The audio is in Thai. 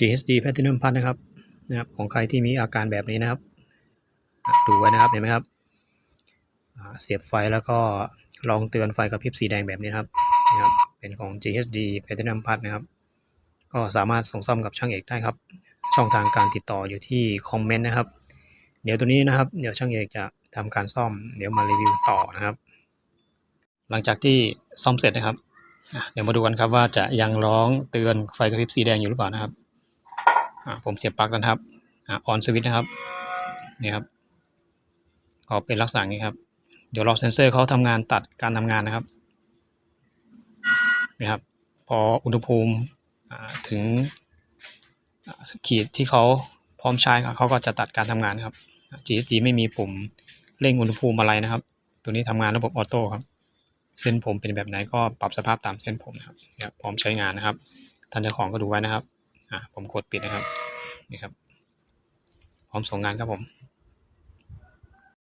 GHD Platinum Plus นะครับนะครับ ของใครที่มีอาการแบบนี้นะครับ ดูไว้นะครับเห็นไหมครับเสียบไฟแล้วก็ลองเตือนไฟกระพริบสีแดงแบบนี้นครับนะครับเป็นของ GHD Platinum Plus นะครับ ก็สามารถส่งซ่อมกับช่างเอกได้ครับ ช่องทางการติดต่ออยู่ที่คอมเมนต์นะครับ เดี๋ยวตัวนี้นะครับ เดี๋ยวช่างเอกจะทำการซ่อม เดี๋ยวมารีวิวต่อนะครับ หลังจากที่ซ่อมเสร็จนะครับ เดี๋ยวมาดูกันครับว่าจะยังร้องเตือนไฟกระพริบสีแดงอยู่หรือเปล่านะครับ ผมเสียบปลั๊กแล้วนะครับออนสวิตช์นะครับนี่ครับก็เป็นลักษณะนี้ครับ เดี๋ยวรอเซนเซอร์เขาทำงานตัดการทำงานนะครับนี่ครับพออุณหภูมิถึงขีดที่เขาพร้อมใช้ครับเขาก็จะตัดการทำงานครับ GSG ไม่มีปุ่มเร่งอุณหภูมิอะไรนะครับ ตัวนี้ทำงานระบบออโต้ครับ เส้นผมเป็นแบบไหนก็ปรับสภาพตามเส้นผมนะครับ พร้อมใช้งานนะครับ ท่านเจ้าของก็ดูไว้นะครับผมกดปิดนะครับ นี่ครับพร้อมส่งงานครับผม